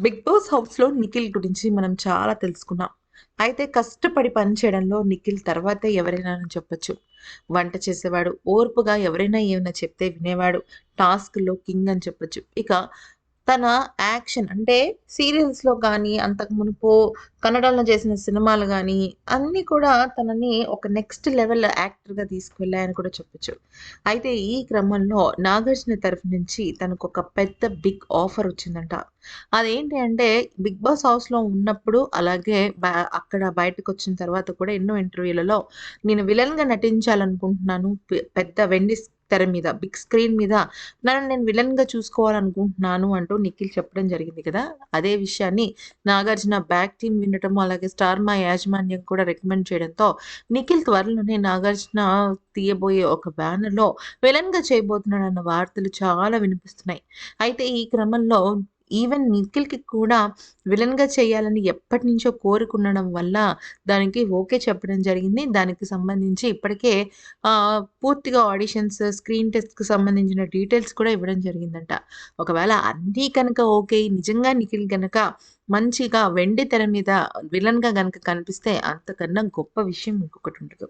Big boss హౌస్‌లో నిఖిల్ గురించి మనం చాలా తెలుసుకున్నాం. అయితే కష్టపడి పని చేయడంలో నిఖిల్ తర్వాత ఎవరైనా చెప్పొచ్చు. వంట చేసేవాడు, ఓర్పుగా ఎవరైనా ఏమైనా చెప్తే వినేవాడు, టాస్క్‌లో కింగ్ అని చెప్పొచ్చు. ఇక తన యాక్షన్ అంటే సీరియల్స్‌లో కానీ అంతకు మునుపు కన్నడలో చేసిన సినిమాలు కానీ అన్నీ కూడా తనని ఒక నెక్స్ట్ లెవెల్ యాక్టర్‌గా తీసుకువెళ్ళాయని కూడా చెప్పొచ్చు. అయితే ఈ క్రమంలో నాగార్జున తరఫు నుంచి తనకు ఒక పెద్ద బిగ్ ఆఫర్ వచ్చిందంట. అదేంటి అంటే బిగ్ బాస్ హౌస్‌లో ఉన్నప్పుడు అలాగే అక్కడ అక్కడ బయటకొచ్చిన తర్వాత కూడా ఎన్నో ఇంటర్వ్యూలలో నేను విలన్‌గా నటించాలనుకుంటున్నాను. పెద్ద వెండిస్ తెర మీద, బిగ్ స్క్రీన్ మీద నన్ను నేను విలన్‌గా చూసుకోవాలనుకుంటున్నాను అంటూ నిఖిల్ చెప్పడం జరిగింది కదా! అదే విషయాన్ని నాగార్జున బ్యాక్ టీమ్ వినటం అలాగే స్టార్ మా యాజమాన్యం కూడా రికమెండ్ చేయడంతో నిఖిల్ త్వరలోనే నాగార్జున తీయబోయే ఒక బ్యానర్‌లో విలన్‌గా చేయబోతున్నాడన్న వార్తలు చాలా వినిపిస్తున్నాయి. అయితే ఈ క్రమంలో ఈవెన్ నిఖిల్‌కి కూడా విలన్‌గా చేయాలని ఎప్పటినుంచో కోరుకుండడం వల్ల దానికి ఓకే చెప్పడం జరిగింది. దానికి సంబంధించి ఇప్పటికే పూర్తిగా ఆడిషన్స్, స్క్రీన్ టెస్ట్‌కి సంబంధించిన డీటెయిల్స్ కూడా ఇవ్వడం జరిగిందంట. ఒకవేళ అన్నీ కనుక ఓకే నిజంగా నిఖిల్ కనుక మంచిగా వెండి తెర మీద విలన్‌గా కనుక కనిపిస్తే అంతకన్నా గొప్ప విషయం ఇంకొకటి ఉండదు